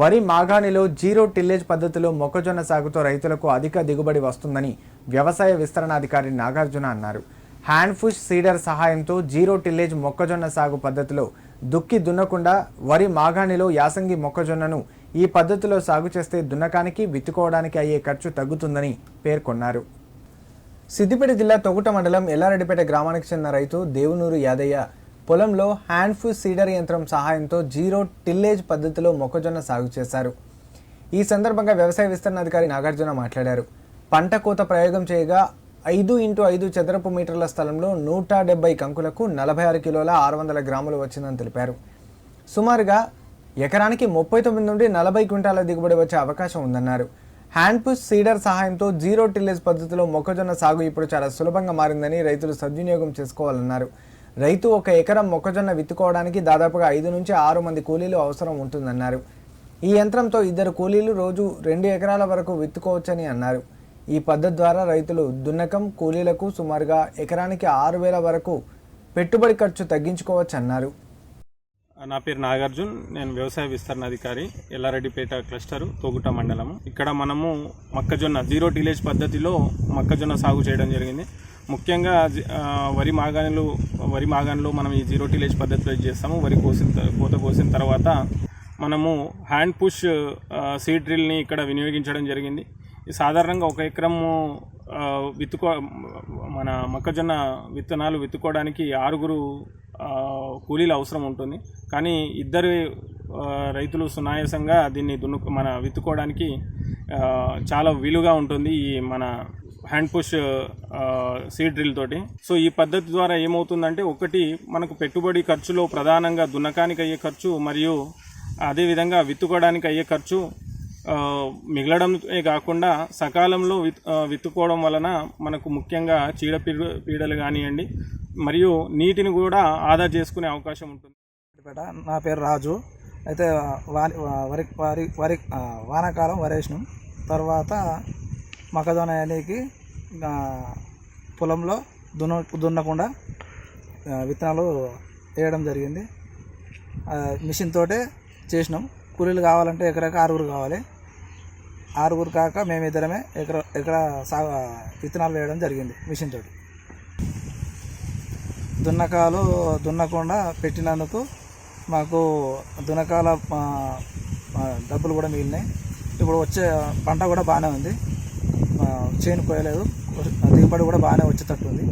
వరి మాగాణిలో zero tillage పద్ధతిలో మొక్కజొన్న సాగుతో రైతులకు అధిక దిగుబడి వస్తుందని వ్యవసాయ విస్తరణాధికారి నాగార్జున అన్నారు. హ్యాండ్ ఫుష్ సీడర్ సహాయంతో జీరో టిల్లేజ్ మొక్కజొన్న సాగు పద్ధతిలో దుక్కి దున్నకుండా వరి మాగాణిలో యాసంగి మొక్కజొన్నను ఈ పద్ధతిలో సాగు చేస్తే దున్నకానికి విత్తుకోవడానికి అయ్యే ఖర్చు తగ్గుతుందని పేర్కొన్నారు. సిద్దిపేట జిల్లా తొగుట మండలం ఎల్లారెడ్డిపేట గ్రామానికి చెందిన రైతు దేవునూరు యాదయ్య పొలంలో హ్యాండ్ సీడర్ యంత్రం సహాయంతో జీరో టిల్లేజ్ పద్ధతిలో మొక్కజొన్న సాగు చేశారు. ఈ సందర్భంగా వ్యవసాయ విస్తరణాధికారి నాగార్జున మాట్లాడారు. పంట కోత ప్రయోగం చేయగా ఐదు ఇంటూ ఐదు చదరపు మీటర్ల స్థలంలో నూట డెబ్బై కంకులకు నలభై ఆరు కిలోల ఆరు వందల గ్రాములు వచ్చిందని తెలిపారు. సుమారుగా ఎకరానికి ముప్పై తొమ్మిది నుండి నలభై క్వింటాల దిగుబడి వచ్చే అవకాశం ఉందన్నారు. హ్యాండ్ పుష్ సీడర్ సహాయంతో జీరో టిల్లేజ్ పద్ధతిలో మొక్కజొన్న సాగు ఇప్పుడు చాలా సులభంగా మారిందని రైతులు సద్వినియోగం చేసుకోవాలన్నారు. రైతు ఒక ఎకరం మొక్కజొన్న విత్తుకోవడానికి దాదాపుగా ఐదు నుంచి ఆరు మంది కూలీలు అవసరం ఉంటుందన్నారు. ఈ యంత్రంతో ఇద్దరు కూలీలు రోజు రెండు ఎకరాల వరకు విత్తుకోవచ్చని అన్నారు. ఈ పద్ధతి ద్వారా రైతులు దున్నకం కూలీలకు సుమారుగా ఎకరానికి ఆరు వేల వరకు పెట్టుబడి ఖర్చు తగ్గించుకోవచ్చన్నారు. నా పేరు నాగార్జున్ నేను వ్యవసాయ విస్తరణ అధికారి ఎల్లారెడ్డిపేట క్లస్టర్ తోగుట మండలం ఇక్కడ మనము మొక్కజొన్న జీరో టీలేజ్ పద్ధతిలో మొక్కజొన్న సాగు చేయడం జరిగింది. ముఖ్యంగా వరి మాగాణిలు వరి మాగాణిలో మనం ఈ జీరో టిలేజ్ పద్ధతిలో చేస్తాము. వరి కోసిన కోత కోసిన తర్వాత మనము హ్యాండ్ పుష్ సీడ్ డ్రిల్ని ఇక్కడ వినియోగించడం జరిగింది. సాధారణంగా ఒక ఎకరము విత్తుకో మన మొక్కజొన్న విత్తనాలు విత్తుకోవడానికి ఆరుగురు కూలీలు అవసరం ఉంటుంది. కానీ ఇద్దరు రైతులు సునాయాసంగా దీన్ని దున్ను మన విత్తుకోవడానికి చాలా వీలుగా ఉంటుంది ఈ మన హ్యాండ్ పుష్ సీడ్ డ్రిల్ తోటి. సో ఈ పద్ధతి ద్వారా ఏమవుతుందంటే ఒకటి మనకు పెట్టుబడి ఖర్చులో ప్రధానంగా దున్నకానికి అయ్యే ఖర్చు మరియు అదేవిధంగా విత్తుకోవడానికి అయ్యే ఖర్చు మిగలడమే కాకుండా సకాలంలో విత్ విత్తుకోవడం వలన మనకు ముఖ్యంగా చీడ పీడ- పీడలు కానివ్వండి మరియు నీటిని కూడా ఆదా చేసుకునే అవకాశం ఉంటుంది. పేట నా పేరు రాజు. అయితే వారి వరి వరి వరి వానాకాలం వరేసినాం తర్వాత మొక్కజొన్న వేయడానికి పొలంలో దున్న దున్నకుండా విత్తనాలు వేయడం జరిగింది. మిషన్ తోటే చేసినాం. కూలీలు కావాలంటే ఎకరాకి ఆరుగురు కావాలి. ఆరుగురు కాక మేమిద్దరమే ఎకర ఎకర సా విత్తనాలు వేయడం జరిగింది మిషన్ తోటి. దున్నకాలు దున్నకుండా పెట్టినందుకు మాకు దున్నకాల డబ్బులు కూడా మిగిలినాయి. ఇప్పుడు వచ్చే పంట కూడా బాగానే ఉంది. చేను కోయలేదు దిగుబడి కూడా బాగానే వచ్చేటట్టు ఉంది